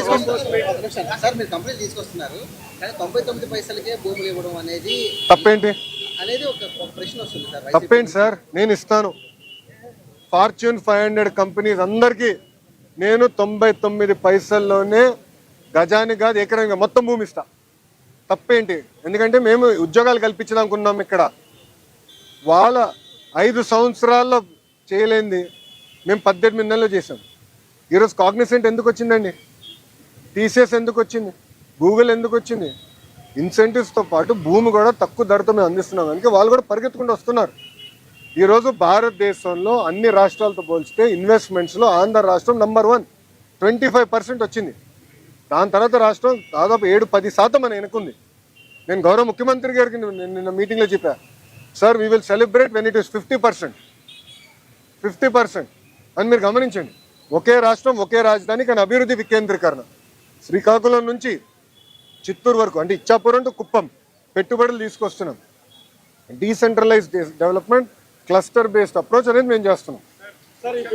తీసుకొస్తున్నారు ఒక నిమిషం. సార్ మీరు కంప్లైంట్ తీసుకొస్తున్నారు. కానీ తొంభై తొమ్మిది పైసలకే భూములు ఇవ్వడం అనేది తప్పేంటి? అనేది ఒక ఒక ప్రశ్న వస్తుంది సార్. తప్పేంటి సార్? నేను ఇస్తాను. ఫార్చ్యూన్ ఫైవ్ హండ్రెడ్ కంపెనీస్ అందరికీ నేను తొంభై తొమ్మిది పైసల్లోనే గజానికి కాదు ఎకరంగా మొత్తం భూమి ఇస్తా. తప్పేంటి? ఎందుకంటే మేము ఉద్యోగాలు కల్పించడానుకున్నాం ఇక్కడ. వాళ్ళ ఐదు సంవత్సరాల్లో చేయలేంది. మేము పద్దెనిమిది నెలలు చేసాం ఈరోజు కాగ్నిసెంట్ ఎందుకు వచ్చిందండి? టీసీఎస్ ఎందుకు వచ్చింది? గూగుల్ ఎందుకు వచ్చింది? ఇన్సెంటివ్స్తో పాటు భూమి కూడా తక్కువ ధరతో మేము అందిస్తున్నాం. అందుకే వాళ్ళు కూడా పరిగెత్తుకుంటూ వస్తున్నారు. ఈరోజు భారతదేశంలో అన్ని రాష్ట్రాలతో పోల్చితే ఇన్వెస్ట్మెంట్స్లో ఆంధ్ర రాష్ట్రం number one twenty five percent వచ్చింది. దాని తర్వాత రాష్ట్రం దాదాపు ఏడు పది శాతం అని వెనుకుంది. నేను గౌరవ ముఖ్యమంత్రి గారికి నిన్న- నిన్న మీటింగ్లో చెప్పా. Sir we will celebrate when it is fifty percent fifty percent అని మీరు గమనించండి. ఒకే రాష్ట్రం ఒకే రాజధాని కానీ అభివృద్ధి వికేంద్రీకరణ. శ్రీకాకుళం నుంచి చిత్తూరు వరకు అంటే ఇచ్చాపురం టు కుప్పం పెట్టుబడులు తీసుకొస్తున్నాం. Decentralised development cluster based approach అనేది మేము చేస్తున్నాం.